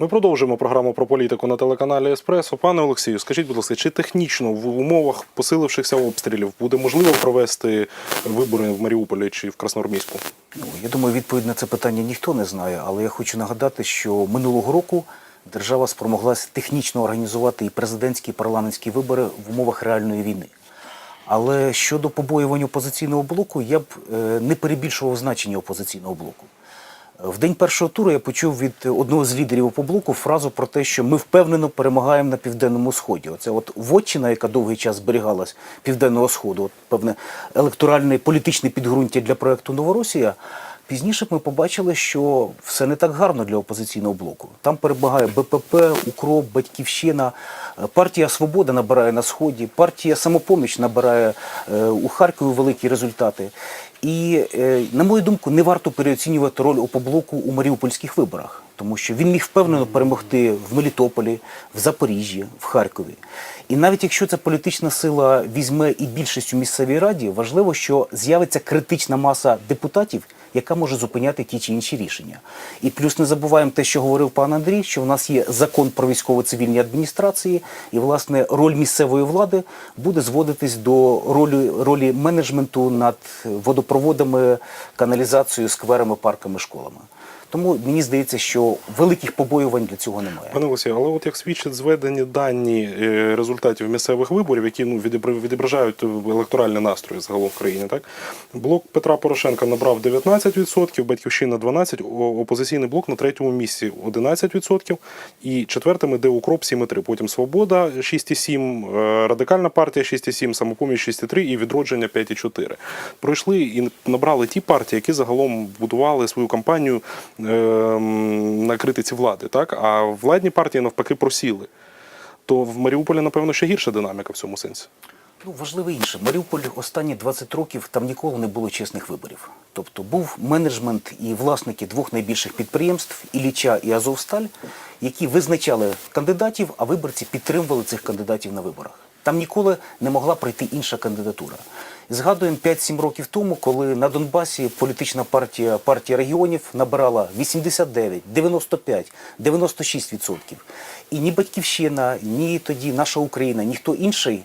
Ми продовжуємо програму про політику на телеканалі Еспресо. Пане Олексію, скажіть, будь ласка, чи технічно в умовах посилившихся обстрілів буде можливо провести вибори в Маріуполі чи в Красноармійську? Ну, я думаю, відповідь на це питання ніхто не знає, але я хочу нагадати, що минулого року держава спромоглася технічно організувати і президентські, і парламентські вибори в умовах реальної війни. Але щодо побоювань опозиційного блоку, я б е, не перебільшував значення опозиційного блоку. В день першого туру я почув від одного з лідерів опоблоку фразу про те, що ми впевнено перемагаємо на південному сході. Оце от вотчина, яка довгий час зберігалась південного сходу, от певне електоральне політичне підґрунтя для проекту Новоросія. Пізніше ми побачили, що все не так гарно для опозиційного блоку. Там перемагає БПП, Укроп, Батьківщина. Е, Партія Свобода набирає на сході, партія Самопоміч набирає е, у Харкові великі результати. І, е, на мою думку, не варто переоцінювати роль опоблоку у маріупольських виборах, тому що він міг впевнено перемогти в Мелітополі, в Запоріжжі, в Харкові. І навіть якщо ця політична сила візьме і більшість у місцевій раді, важливо, що з'явиться критична маса депутатів, яка може зупиняти ті чи інші рішення. І плюс не забуваємо те, що говорив пан Андрій, що в нас є закон про військово-цивільні адміністрації, і власне роль місцевої влади буде зводитись до ролі, ролі менеджменту над водопроводами, каналізацією, скверами, парками, школами. Тому мені здається, що великих побоювань для цього немає. Пане Олексію, але от як свідчать зведені дані е, результатів місцевих виборів, які ну відображають електоральні настрої загалом в країні, так блок Петра Порошенка набрав 19%, батьківщина 12%, опозиційний блок на третьому місці 11%, і четвертим іде Укроп 7,3%. Потім Свобода 6,7%, е, радикальна партія 6,7%, самопоміч 6,3% і відродження 5,4%. Пройшли і набрали ті партії, які загалом будували свою кампанію на критиці влади, так а владні партії навпаки просіли. То в Маріуполі, напевно, ще гірша динаміка в цьому сенсі. Ну, важливо інше. Маріуполь останні 20 років там ніколи не було чесних виборів. Тобто був менеджмент і власники двох найбільших підприємств Ілліча і Азовсталь, які визначали кандидатів, а виборці підтримували цих кандидатів на виборах. Там ніколи не могла пройти інша кандидатура. Згадуємо 5-7 років тому, коли на Донбасі політична партія партія регіонів набирала 89, 95, 96 відсотків. І ні Батьківщина, ні тоді наша Україна, ніхто інший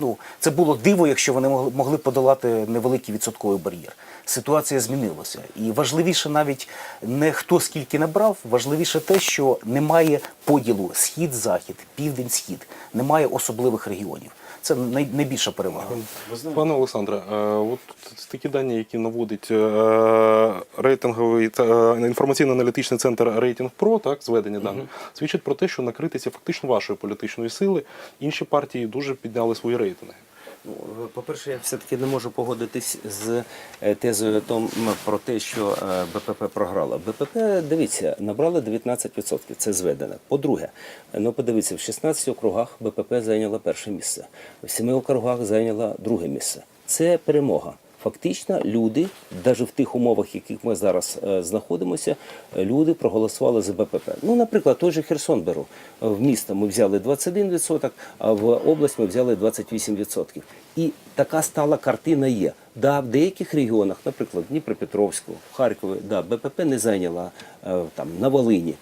ну, це було диво, якщо вони могли, подолати невеликий відсотковий бар'єр. Ситуація змінилася. І важливіше навіть не хто скільки набрав, важливіше те, що немає поділу схід-захід, південь-схід, немає особливих регіонів. Це най, найбільша перевага. Пане Олександре, е, от такі дані, які наводить е, рейтинговий та е, інформаційно-аналітичний центр Рейтинг Про, так, зведення даних, свідчить про те, що накритися фактично вашої політичної сили інші партії дуже підняли свої рейтинги. Ну, По-перше, я все-таки не можу погодитись з е, тезою про те, що е, БПП програла. БПП, дивіться, набрала 19%, це зведено. По-друге, ну подивіться, в 16 округах БПП зайняла перше місце, в 7 округах зайняла друге місце. Це перемога. Фактично, люди, навіть в тих умовах, в яких ми зараз е, знаходимося, люди проголосували за БПП. Ну, наприклад, той же Херсон беру. В місто ми взяли 21%, а в область ми взяли 28%. І така стала картина є. Да, в деяких регіонах, наприклад, Дніпропетровську, в Харкові, да, БПП не зайняла е, там на Волині.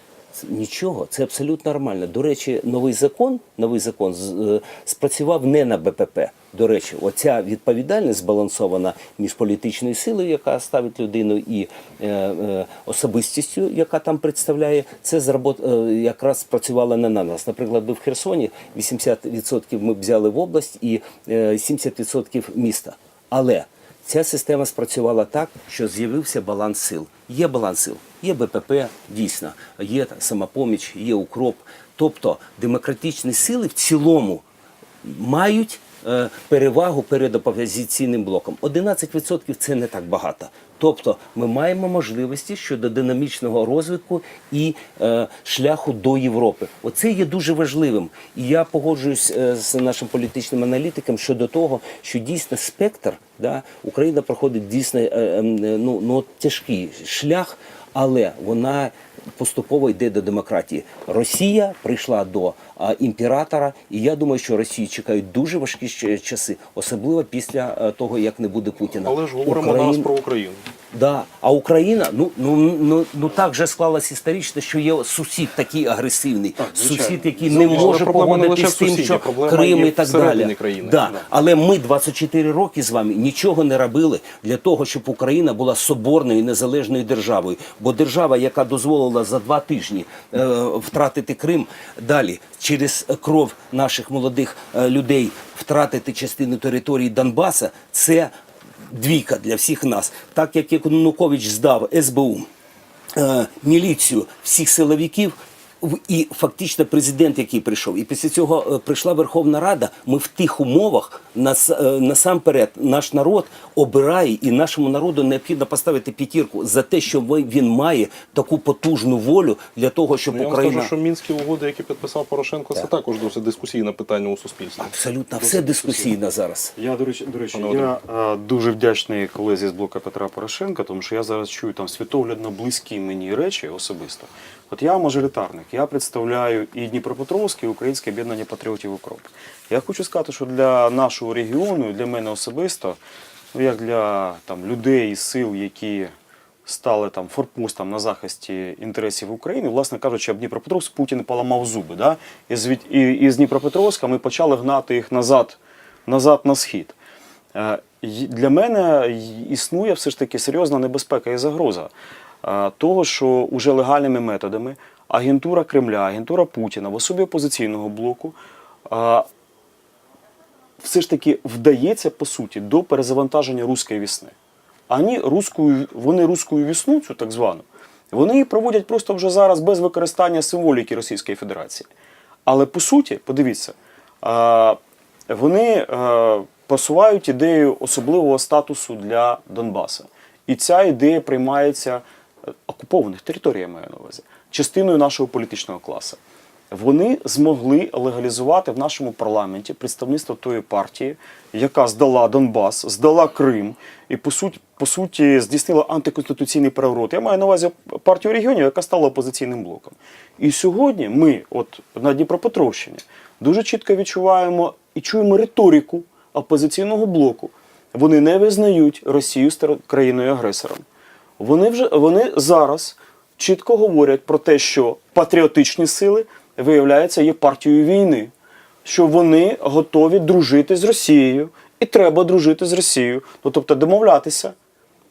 Нічого, це абсолютно нормально. До речі, новий закон, новий закон е, спрацював не на БПП. До речі, оця відповідальність збалансована між політичною силою, яка ставить людину, і е, е, особистістю, яка там представляє, це зработ, е, якраз спрацювало не на нас. Наприклад, би в Херсоні 80% ми взяли в область і е, 70% міста. Але Ця система спрацювала так, що з'явився баланс сил. Є баланс сил, є БПП, дійсно, є самопоміч, є укроп. Тобто демократичні сили в цілому мають е, перевагу перед опозиційним блоком. 11% це не так багато. Тобто ми маємо можливості щодо динамічного розвитку і е, шляху до Європи. Оце є дуже важливим. І я погоджуюсь е, з нашим політичним аналітиком щодо того, що дійсно спектр, да, Україна проходить дійсно е, е, ну, ну, тяжкий шлях, але вона поступово йде до демократії. Росія прийшла до імператора, і я думаю, що Росії чекають дуже важкі часи, особливо після е, того, як не буде Путіна. Але ж говоримо Україн- нас про Україну. Да. А Україна, ну, ну, ну, ну так же склалось історично, що є сусід такий агресивний, звичайно. сусід, який не може лише з тим, що проблема Крим і так далі. країни. Да. Да. Але ми 24 роки з вами нічого не робили для того, щоб Україна була соборною і незалежною державою. Бо держава, яка дозволила за два тижні е, втратити Крим, далі через кров наших молодих е, людей втратити частину території Донбаса, це двійка для всіх нас. Так як Янукович здав СБУ, е, міліцію всіх силовиків. В- І фактично президент, який прийшов, і після цього е, прийшла Верховна Рада. Ми в тих умовах нас е, насамперед наш народ обирає, і нашому народу необхідно поставити п'ятірку за те, що він має таку потужну волю для того, щоб Ну, Я вам Україна скажу, що мінські угоди, які підписав Порошенко, це також досить дискусійне питання у суспільстві. абсолютно все дискусійно зараз. Я, до речі, до речі Пане я е, дуже вдячний колезі з блока Петра Порошенка, тому що я зараз чую там світоглядно близькі мені речі особисто. От я мажоритарник, я представляю і Дніпропетровське, і Українське об'єднання патріотів «Укроп». Я хочу сказати, що для нашого регіону, для мене особисто, ну як для там, людей і сил, які стали там форпостом на захисті інтересів України, власне кажучи, об Дніпропетровськ Путін поламав зуби. Да? І, з, і, і з Дніпропетровська ми почали гнати їх назад, назад на схід. Е, Для мене існує все ж таки серйозна небезпека і загроза е, того, що уже легальними методами агентура Кремля, агентура Путіна в особі опозиційного блоку е, все ж таки вдається по суті до перезавантаження руської вісни. Ані руською, вони руську вісну, цю так звану, вони її проводять просто вже зараз без використання символіки Російської Федерації. Але по суті, подивіться, а, вони а, посувають ідею особливого статусу для Донбаса. І ця ідея приймається окупованих територій, я маю на увазі, частиною нашого політичного класу. Вони змогли легалізувати в нашому парламенті представництво тої партії, яка здала Донбас, здала Крим і по суті, по суті здійснила антиконституційний переворот. Я маю на увазі партію регіонів, яка стала опозиційним блоком. І сьогодні ми, от на Дніпропетровщині, дуже чітко відчуваємо і чуємо риторику опозиційного блоку. Вони не визнають Росію стар- країною-агресором. Вони вже вони зараз чітко говорять про те, що патріотичні сили виявляється є партією війни, що вони готові дружити з Росією, і треба дружити з Росією. Ну тобто домовлятися,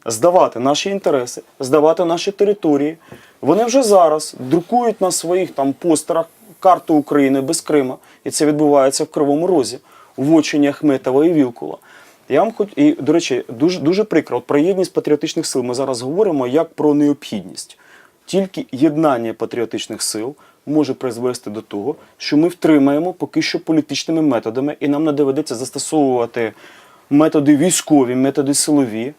здавати наші інтереси, здавати наші території. Вони вже зараз друкують на своїх там постерах карту України без Крима, і це відбувається в Кривому Розі, в очині Ахметова і Вілкула. Я вам хоч і до речі, дуже дуже прикро. От про єдність патріотичних сил ми зараз говоримо як про необхідність. Тільки єднання патріотичних сил може призвести до того, що ми втримаємо поки що політичними методами, і нам не доведеться застосовувати методи військові, методи силові,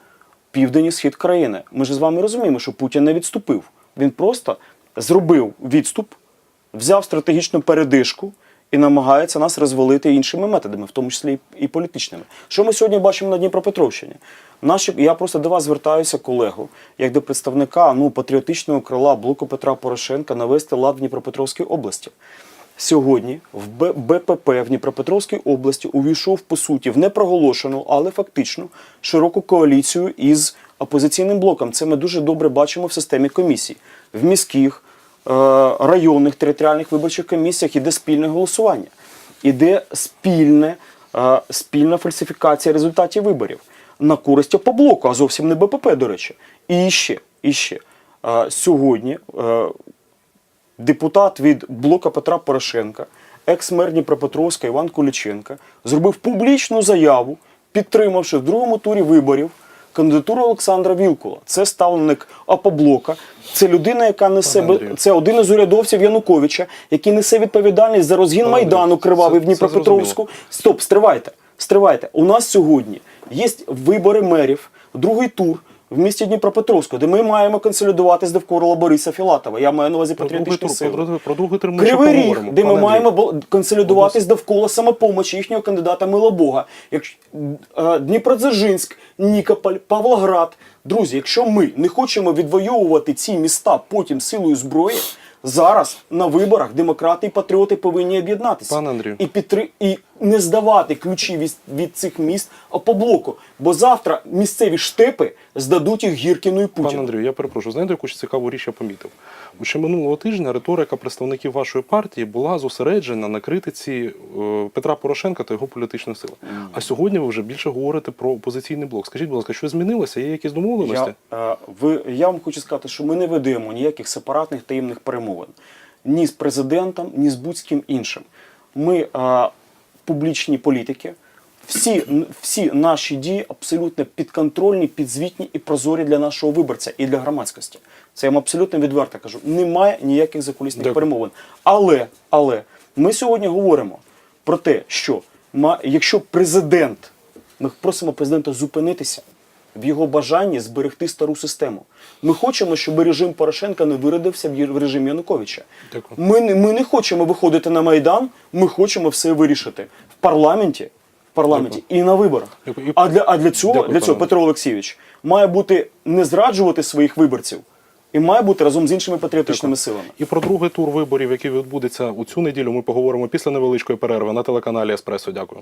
південь і схід країни. Ми ж з вами розуміємо, що Путін не відступив. Він просто зробив відступ, взяв стратегічну передишку і намагається нас розвалити іншими методами, в тому числі і політичними. Що ми сьогодні бачимо на Дніпропетровщині? Наші, я просто до вас звертаюся, колего, як до представника ну, патріотичного крила блоку Петра Порошенка навести лад в Дніпропетровській області. Сьогодні в БПП в Дніпропетровській області увійшов по суті в непроголошену, але фактично широку коаліцію із опозиційним блоком. Це ми дуже добре бачимо в системі комісій. В міських, районних територіальних виборчих комісіях іде спільне голосування, іде спільне, е, спільна фальсифікація результатів виборів на користь опоблоку, а зовсім не БПП, до речі. І ще, і ще. Е, Сьогодні е, депутат від блока Петра Порошенка, екс-мер Дніпропетровська Іван Куліченка, зробив публічну заяву, підтримавши в другому турі виборів кандидатуру Олександра Вілкула. Це ставленик Апоблока. Це людина, яка несе Пане Андрію. це один із урядовців Януковича, який несе відповідальність за розгін Пане майдану кривавий це- в Дніпропетровську. Стоп, стривайте. Стривайте. У нас сьогодні є вибори мерів, другий тур. В місті Дніпропетровську, де ми маємо консолідуватись довкола Бориса Філатова. Я маю на увазі патріотичні сили. про другий- про другий ще Кривий Ріг, поговоримо, де ми пане маємо бо- консолідуватись довкола самопомочі їхнього кандидата Милобога. Якщо е, Дніпродзержинськ, Нікополь, Павлоград. Друзі, якщо ми не хочемо відвоювати ці міста потім силою зброї, зараз на виборах демократи і патріоти повинні об'єднатися Пане Андрію. і підтри... і не здавати ключі від, від цих міст опоблоку. Бо завтра місцеві штепи здадуть їх Гіркіну і Путіну. Пане Андрію, я перепрошую, знаєте, яку ж цікаву річ я помітив? Ще минулого тижня риторика представників вашої партії була зосереджена на критиці е, Петра Порошенка та його політичної сили. А сьогодні ви вже більше говорите про опозиційний блок. Скажіть, будь ласка, що змінилося? Є якісь домовленості? Я, е, ви, я вам хочу сказати, що ми не ведемо ніяких сепаратних таємних перемовин ні з президентом, ні з будь-ким іншим. Ми е, публічні політики. Всі, всі наші дії абсолютно підконтрольні, підзвітні і прозорі для нашого виборця і для громадськості. Це я вам абсолютно відверто кажу. Немає ніяких закулісних Дякую. перемовин. Але, але ми сьогодні говоримо про те, що якщо президент, ми просимо президента зупинитися в його бажанні зберегти стару систему. Ми хочемо, щоб режим Порошенка не виродився в режим Януковича. Дякую. Ми, не- ми не хочемо виходити на Майдан, ми хочемо все вирішити в парламенті, в парламенті і на виборах. Дякую. А для, а для цього, Дякую, для цього. Петро Олексійович має бути не зраджувати своїх виборців і має бути разом з іншими патріотичними силами. І про другий тур виборів, який відбудеться у цю неділю, ми поговоримо після невеличкої перерви на телеканалі Еспресо. Дякую.